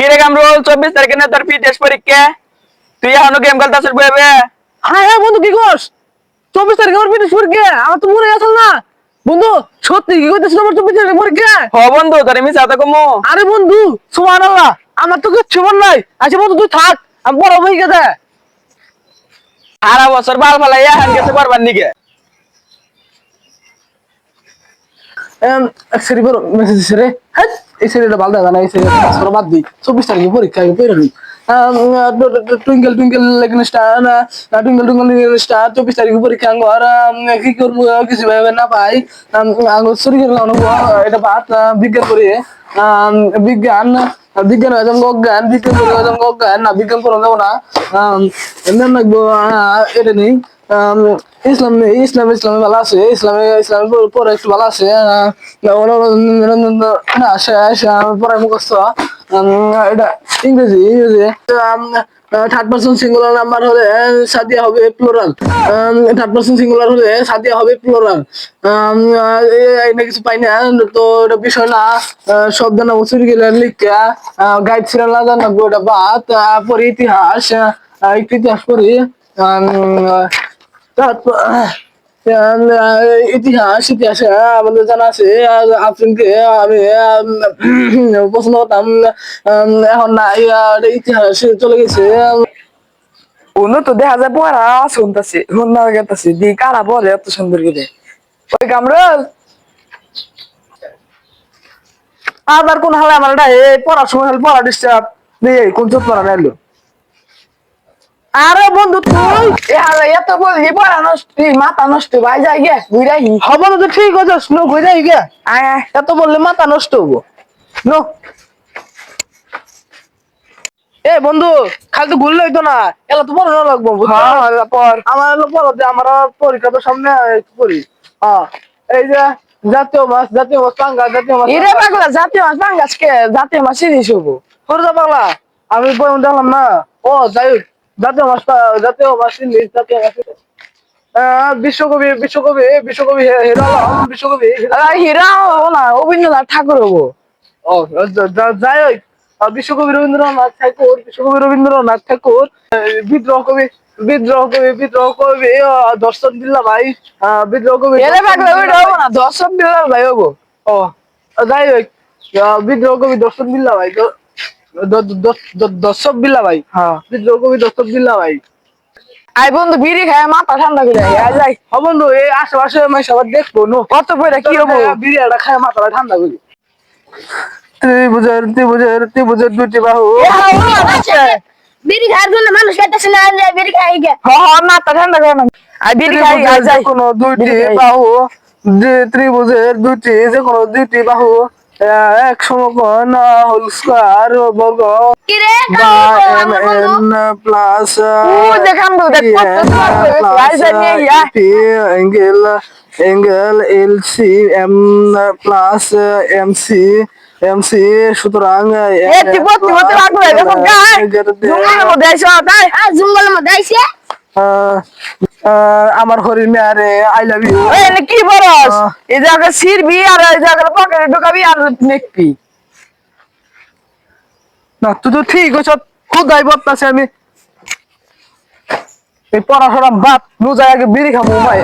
কিরে কামরুল চব্বিশ তারিখে না তোর বিদেশ পরীক্ষা? তুই এখনও গেম খেলতেছিস বইবে হ্যাঁ হ্যাঁ বন্ধু কি করস? চব্বিশ তারিখে আমার বিদেশ পরীক্ষা। আমার তো মনে গেছিল না। বন্ধু সত্যি কি করতেছিল আমার চব্বিশ তারিখে পরীক্ষা? হ বন্ধু তোর মিশা তো কমু আরে বন্ধু সুমান আল্লাহ আমার তো মন নাই। আচ্ছা বন্ধু তুই থাক আমি বড় হয়ে গেছে। সারা বছর বাল ফালাই এখন গেছে পারবার নিকে সেরি বড় মেসেজ রে। হ্যাঁ এই সেরিটা ভালো দেখা না এই সেরি বাদ দিই। চব্বিশ তারিখে পরীক্ষা twinkle twinkle star twinkle twinkle star চব্বিশ পরীক্ষা আঙ্গর কি করব কিছু ভাবে না পাই। শরীরের অনুভব এটা বাদ বিজ্ঞান করি। বিজ্ঞান বিজ্ঞান হয়ে যাব, অজ্ঞান, বিজ্ঞান করে, হয়ে যাব, অজ্ঞান, না, বিজ্ঞান করে যাব না। এমনি লাগবো এটা নেই। ইসলাম ইসলাম ইসলামে ভালো আছে ইসলামে ইসলামে পরে একটু ভালো আছে পরে মুখস্থ এটা ইংরেজি ইংরেজি থার্ড পার্সন সিঙ্গুলার নাম্বার হলে সাদিয়া হবে প্লোরাল থার্ড পার্সন সিঙ্গুলার হলে সাদিয়া হবে প্লোরাল এটা কিছু পাই না তো এটা বিষয় না শব্দ উচুরি গেলে লিখা গাইড ছিল না পরে ইতিহাস ইতিহাস পড়ি আহ, তারপর ইতিহাস, ইতিহাসে আমাদের জানা আছে আফরিনকে আমি পছন্দ করতাম এখন না ইতিহাস চলে গেছে অন্য তো দেখা যায় পড়া শুনতেছি শুনতে গেতেছি, দি কারা বলে এত সুন্দর করে। ওই কামরুল? আবার কোন হালে আমার পড়ার সময় পড়া ডিস্টার্ব দিয়ে কোন চোখ পড়া নাইলো আরে বন্ধু তুই? এ হালে এত বললি পড়া নষ্ট মাথা নষ্ট ভাই যাই গে বুঝাই হব তো ঠিক আছে নো হয়ে যাই গে এত বললে মাথা নষ্ট হব। নো। এ বন্ধু খালি তো ঘুরলে হইতো না। এলা তো পড়ানো লাগবো বুঝছ? হ্যাঁ পর আমার হলো পড়াতে আমার পরীক্ষা তো সামনে করি হ্যাঁ। এই যে জাতীয় মাছ জাতীয় মাছ পাঙ্গা জাতীয় মাছ। এরে পাগলা জাতীয় মাছ পাঙ্গাস কে? জাতীয় মাছ সিরিজ হব। পাগলা আমি বই দেখলাম না। ও যাই হোক। জাতীয় মাছ জাতীয় ইলিশ জাতীয় বিশ্বকবি বিশ্বকবি বিশ্বকবি হে- আলম বিশ্বকবি হিরো- আর হীরা হব না রবীন্দ্রনাথ ঠাকুর হব। ও যা- যা- যাই হোক বিশ্বকবি রবীন্দ্রনাথ ঠাকুর বিশ্বকবি রবীন্দ্রনাথ ঠাকুর বিদ্রোহ কবি বিদ্রোহ কবি বিদ্রোহ কবি দর্শন দিল্লা ভাই বিদ্রোহ কবি দর্শন বিল্লা না ভাই হব। ও যাই হোক বিদ্রোহ কবি দর্শন বিল্লা ভাই দর্শক বিল্লা ভাই। হ্যাঁ। দর্শক বিল্লা ভাই। আই বন্ধু বিড়ি খায় মাথা ঠান্ডা করে আয় যাই। হ্যাঁ বন্ধু এই আশেপাশে আমি সবার দেখব নো? কত পয়সা কি হব বিরিয়াটা খায় মাথাটা ঠান্ডা করি। ত্রিভুজের ত্রিভুজের ত্রিভুজের দুটি বাহু। বিড়ি খাওয়ার জন্য মানুষ খাইতেছে না বিড়ি খাই গে হ হ মাথা ঠান্ডা করে না। আই বিড়ি খাই যাই। কোনো দুইটি বাহু। ত্রিভুজের দুটি যে কোনো দুইটি বাহু। এক সমকোণ হোল স্কোয়ার বর্গ প্লাস। দেখাম angle angle L C M plus M C M C সুতরাং জঙ্গলের মধ্যে তাই জঙ্গলের মধ্যে আহ, আমার হরির মেয়ারে আই লাভ ইউ কি বরস আহ। এই জায়গা ছিড়বি আর এই জায়গা পকেটে ঢুকাবি আর নেকবি না তুই তো ঠিক হয়েছ খুদাই বলতাছে আমি। এই পড়াশোনা বাদ নু যায় আগে বিড়ি খাব ভাই